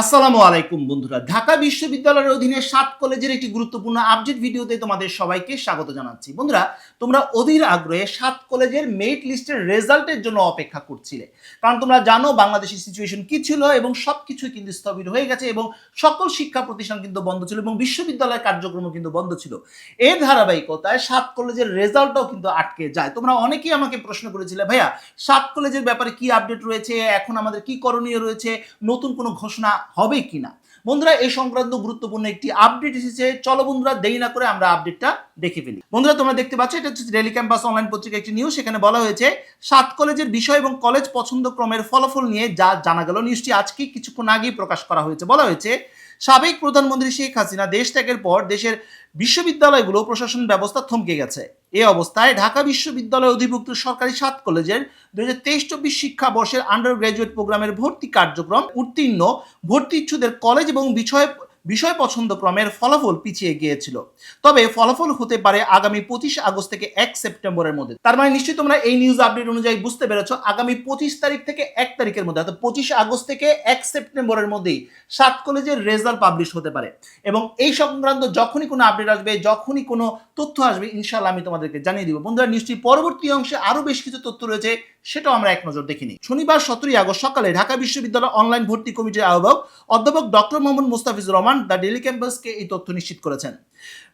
আসসালামু আলাইকুম বন্ধুরা। ঢাকা বিশ্ববিদ্যালয়ের অধীনে সাত কলেজের একটি গুরুত্বপূর্ণ আপডেট ভিডিওতে তোমাদের সবাইকে স্বাগত জানাচ্ছি। বন্ধুরা, তোমরা অধীর আগ্রহে সাত কলেজের মেরিট লিস্টের রেজাল্টের জন্য অপেক্ষা করছিলে। কারণ তোমরা জানো, বাংলাদেশের সিচুয়েশন কি ছিল এবং সব কিছুই কিন্তু স্থবির হয়ে গেছে এবং সকল শিক্ষা প্রতিষ্ঠান কিন্তু বন্ধ ছিল এবং বিশ্ববিদ্যালয়ের কার্যক্রমও কিন্তু বন্ধ ছিল। এর ধারাবাহিকতায় সাত কলেজের রেজাল্টও কিন্তু আটকে যায়। তোমরা অনেকেই আমাকে প্রশ্ন করেছিলে, ভাইয়া, সাত কলেজের ব্যাপারে কি আপডেট রয়েছে? এখন আমাদের কি করণীয় রয়েছে? নতুন কোনো ঘোষণা হবে কিনা? বন্ধুরা, এই সংক্রান্ত গুরুত্বপূর্ণ একটি আপডেট এসেছে। চলো বন্ধুরা, দেরি না করে আমরা আপডেটটা দেখে ফেলি। বন্ধুরা, তোমরা দেখতে পাচ্ছ, এটা হচ্ছে ডেলি ক্যাম্পাস অনলাইন পত্রিকা একটি নিউজ সেখানে বলা হয়েছে, সাত কলেজের বিষয় এবং কলেজ পছন্দ ক্রমের ফলাফল নিয়ে যা জানা গেল নিউজটি আজকে কিছুক্ষণ আগেই প্রকাশ করা হয়েছে। বলা হয়েছে, সাবেক প্রধানমন্ত্রী শেখ হাসিনা দেশ ত্যাগের পর দেশের বিশ্ববিদ্যালয়গুলো প্রশাসন ব্যবস্থা থমকে গেছে। এই অবস্থায় ঢাকা বিশ্ববিদ্যালয় অধিভুক্ত সরকারি সাত কলেজের দু হাজার তেইশ চব্বিশ শিক্ষাবর্ষের আন্ডার গ্রাজুয়েট প্রোগ্রামের ভর্তি কার্যক্রম উত্তীর্ণ ভর্তি ইচ্ছুদের কলেজ এবং বিষয় বিষয় পছন্দ ক্রমের ফলাফল পিছিয়ে গিয়েছিল। তবে ফলাফল হতে পারে আগামী পঁচিশ আগস্ট থেকে এক সেপ্টেম্বরের মধ্যে। তার মানে নিশ্চয়ই তোমরা এই নিউজ আপডেট অনুযায়ী বুঝতে পেরেছ, আগামী পঁচিশ তারিখ থেকে এক তারিখের মধ্যে, অর্থাৎ পঁচিশ আগস্ট থেকে এক সেপ্টেম্বরের মধ্যেই সাত কলেজের রেজাল্ট পাবলিশ হতে পারে। এবং এই সংক্রান্ত যখনই কোনো আপডেট আসবে, যখনই কোনো তথ্য আসবে ইনশাল্লাহ আমি তোমাদেরকে জানিয়ে দিব। বন্ধুরা, নিশ্চয়ই পরবর্তী অংশে আরও বেশ কিছু তথ্য রয়েছে, সেটাও আমরা এক নজর দেখিনি শনিবার সতেরোই আগস্ট সকালে ঢাকা বিশ্ববিদ্যালয় অনলাইন ভর্তি কমিটির আহ্বায়ক অধ্যাপক doctor Mohammad Mustafizur Rahman the daily ক্যাম্পাসকে এই তথ্য নিশ্চিত করেছেন।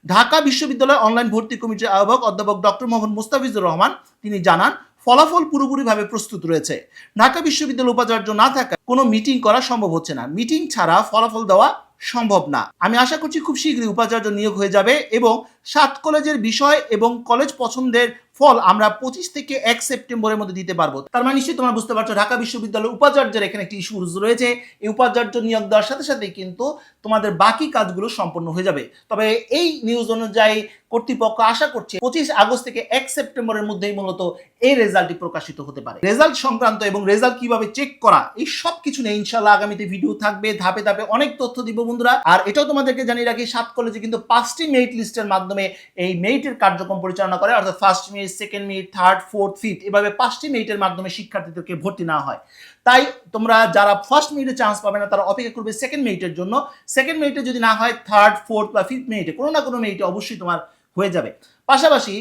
ঢাকা বিশ্ববিদ্যালয় অনলাইন ভর্তি কমিটির আহ্বায়ক অধ্যাপক ডক্টর মোহাম্মদ মুস্তাফিজুর রহমান, তিনি জানান, ফলাফল পুরোপুরিভাবে প্রস্তুত রয়েছে। ঢাকা বিশ্ববিদ্যালয় উপাচার্য না থাকায় কোনো মিটিং করা সম্ভব হচ্ছে না। মিটিং ছাড়া ফলাফল দেওয়া সম্ভব না। আমি আশা করছি খুব শীঘ্রই উপাচার্য নিয়োগ হয়ে যাবে এবং সাত কলেজের বিষয় এবং কলেজ পছন্দের ফল আমরা পঁচিশ থেকে এক সেপ্টেম্বরের মধ্যে দিতে পারব। তার মানে নিশ্চয়ই তোমরা বুঝতে পারছ, ঢাকা বিশ্ববিদ্যালয় উপাচার্যের এখানে একটি ইস্যু রয়েছে। এই উপাচার্য নিয়োগ দেওয়ার সাথে সাথে কিন্তু তোমাদের বাকি কাজগুলো সম্পন্ন হয়ে যাবে। তবে এই নিউজ অনুযায়ী কর্তৃপক্ষ আশা করছে, পঁচিশ আগস্ট থেকে এক সেপ্টেম্বরের মধ্যেই মূলত এই রেজাল্টটি প্রকাশিত হতে পারে। রেজাল্ট সংক্রান্ত এবং রেজাল্ট কীভাবে চেক করা, এই সব কিছু নিয়ে ইনশাল্লাহ আগামীতে ভিডিও থাকবে, ধাপে ধাপে অনেক তথ্য দিব বন্ধুরা। আর এটাও তোমাদেরকে জানিয়ে রাখি, সাত কলেজে কিন্তু পাঁচটি মেরিট লিস্টের মাধ্যমে এই মেরিটের কার্যক্রম পরিচালনা করে, অর্থাৎ first merit second merit third fourth fifth এভাবে পাঁচটি মেরিটের মাধ্যমে শিক্ষার্থীদেরকে ভর্তি না হয়। তাই তোমরা যারা ফার্স্ট মেরিটে চান্স পাবে না, তারা অপেক্ষা করবে সেকেন্ড মেরিটের জন্য। সেকেন্ড মেরিটে যদি না হয় থার্ড ফোর্থ বা ফিফথ মেরিটে কোনো না কোনো মেরিটে অবশ্যই তোমার হয়ে যাবে। পাশাপাশি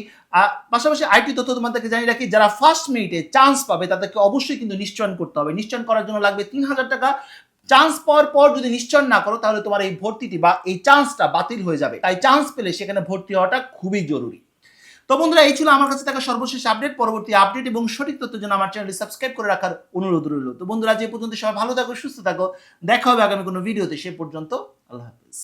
পাশাপাশি আইটি তথ্য তোমাদেরকে জানিয়ে রাখি, যারা ফার্স্ট মিনিটে চান্স পাবে, তাদেরকে অবশ্যই কিন্তু নিশ্চয়ন করতে হবে। নিশ্চয়ন করার জন্য লাগবে তিন হাজার টাকা। চান্স পাওয়ার পর যদি নিশ্চয় না করো, তাহলে তোমার এই ভর্তিটি বা এই চান্সটা বাতিল হয়ে যাবে। তাই চান্স পেলে সেখানে ভর্তি হওয়াটা খুবই জরুরি। তো বন্ধুরা, এই ছিল আমার কাছে থাকা সর্বশেষ আপডেট পরবর্তী আপডেট এবং সঠিক তথ্যের জন্য আমার চ্যানেলটি সাবস্ক্রাইব করে রাখার অনুরোধ রইল। তো বন্ধুরা যে পর্যন্ত সবাই ভালো থাকো, সুস্থ থাকো। দেখা হবে আগামী কোনো ভিডিওতে সে পর্যন্ত আল্লাহ হাফিজ।